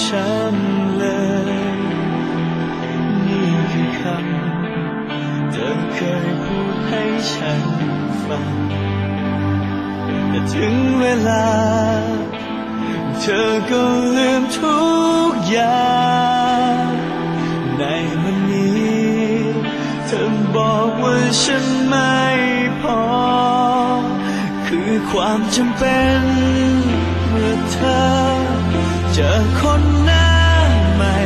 ฉันเลย นี่คือคำเธอเคยพูดให้ฉันฟัง แต่ถึงเวลา เธอก็ลืมทุกอย่างในวันนี้ เธอบอกว่าฉันไม่พอ คือความจำเป็น เจอคนหน้าใหม่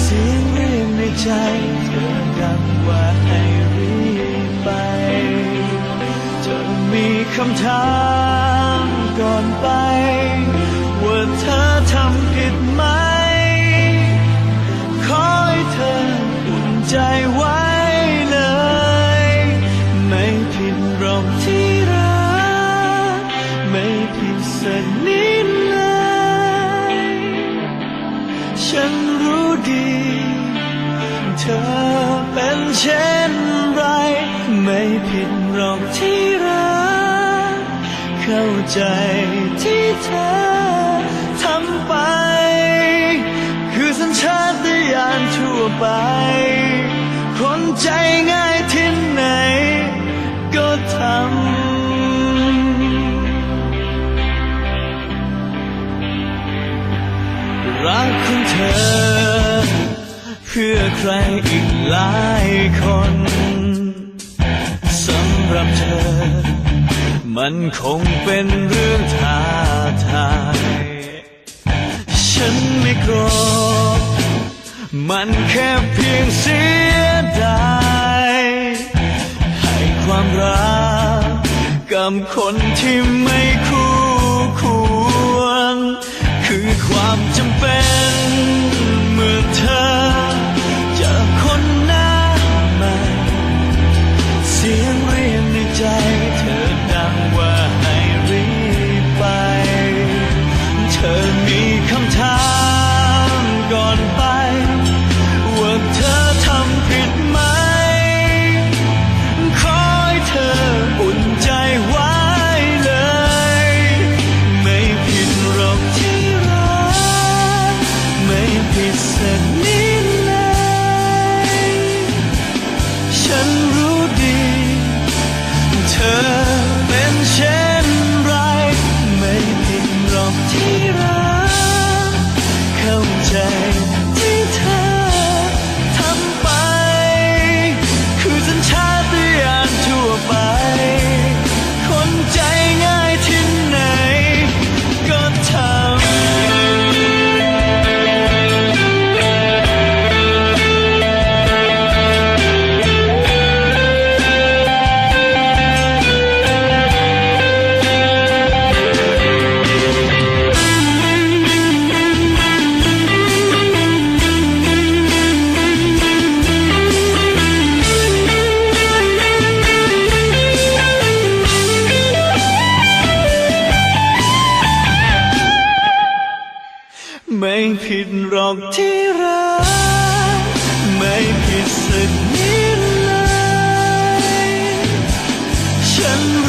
เสียงเรียกในใจเธอดังว่าให้รีบไป เธอมีคำถามก่อนไป ว่าเธอทำผิดไหม ขอให้เธออุ่นใจไว้เลย ไม่ผิดหรอกที่รัก ไม่ผิดสักนิ เธอเป็นเช่นไร ไม่ผิดหรอกที่รัก เข้าใจที่เธอ ใครอีกหลายคนสำหรับเธอ มันคงเป็นเรื่องท้าทาย ฉันไม่โกรธมันแค่เพียงเสียดายให้ความรักกับคนที่ไม่คู่ควร คือความจำเป็นเมื่อเธอ เผิดหรอกที่รัก ไม่ผิดสักนิดเลยฉัน